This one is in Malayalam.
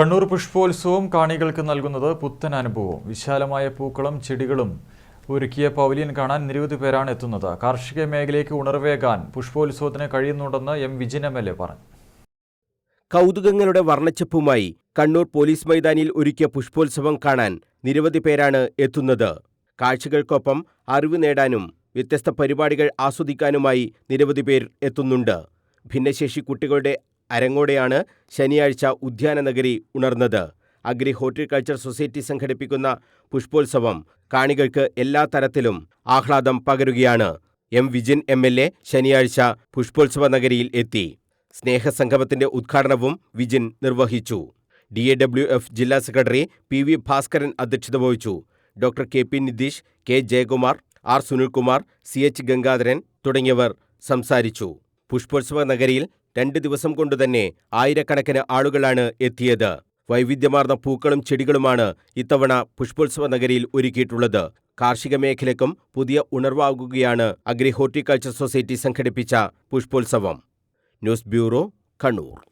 കണ്ണൂർ പുഷ്പോത്സവം കാണികൾക്ക് നൽകുന്നത് പുത്തൻ അനുഭവം വിശാലമായ പൂക്കളും ചെടികളും ഒരുക്കിയ പവലിയൻ കാണാൻ നിരവധി പേരാണ് എത്തുന്നത്. കാർഷിക മേഖലയ്ക്ക് ഉണർവേകാൻ പുഷ്പോത്സവത്തിന് കഴിയുന്നുണ്ടെന്ന് M Vijin M L A പറഞ്ഞു. കൗതുകങ്ങളുടെ വർണച്ചപ്പുമായി കണ്ണൂർ പോലീസ് മൈതാനിയിൽ ഒരുക്കിയ പുഷ്പോത്സവം കാണാൻ നിരവധി പേരാണ് എത്തുന്നത്. കാഴ്ചകൾക്കൊപ്പം അറിവ് നേടാനും വ്യത്യസ്ത പരിപാടികൾ ആസ്വദിക്കാനുമായി നിരവധി പേർ എത്തുന്നുണ്ട്. ഭിന്നശേഷി കുട്ടികളുടെ അരങ്ങോടെയാണ് ശനിയാഴ്ച ഉദ്യാനനഗരി ഉണർന്നത്. അഗ്രി ഹോർട്ടിക്കൾച്ചർ സൊസൈറ്റി സംഘടിപ്പിക്കുന്ന പുഷ്പോത്സവം കാണികൾക്ക് എല്ലാ തരത്തിലും ആഹ്ലാദം പകരുകയാണ്. M. Vijin M. L. A ശനിയാഴ്ച പുഷ്പോത്സവ നഗരിയിൽ എത്തി. സ്നേഹസംഗമത്തിന്റെ ഉദ്ഘാടനവും വിജിൻ നിർവഹിച്ചു. ഡി. എ. ഡബ്ല്യു. എഫ്. ജില്ലാ സെക്രട്ടറി പി. വി. ഭാസ്കരൻ അധ്യക്ഷത വഹിച്ചു. Doctor K. P. Nitheesh K. Jayakumar R. Sunilkumar C. H. Gangadharan തുടങ്ങിയവർ സംസാരിച്ചു. പുഷ്പോത്സവ നഗരിയിൽ രണ്ട് ദിവസം കൊണ്ടുതന്നെ ആയിരക്കണക്കിന് ആളുകളാണ് എത്തിയത്. വൈവിധ്യമാർന്ന പൂക്കളും ചെടികളുമാണ് ഇത്തവണ പുഷ്പോത്സവ നഗരിയിൽ ഒരുക്കിയിട്ടുള്ളത്. കാർഷിക മേഖലയ്ക്കും പുതിയ ഉണർവാകുകയാണ് അഗ്രി ഹോർട്ടിക്കൾച്ചർ സൊസൈറ്റി സംഘടിപ്പിച്ച പുഷ്പോത്സവം. News bureau Kannur.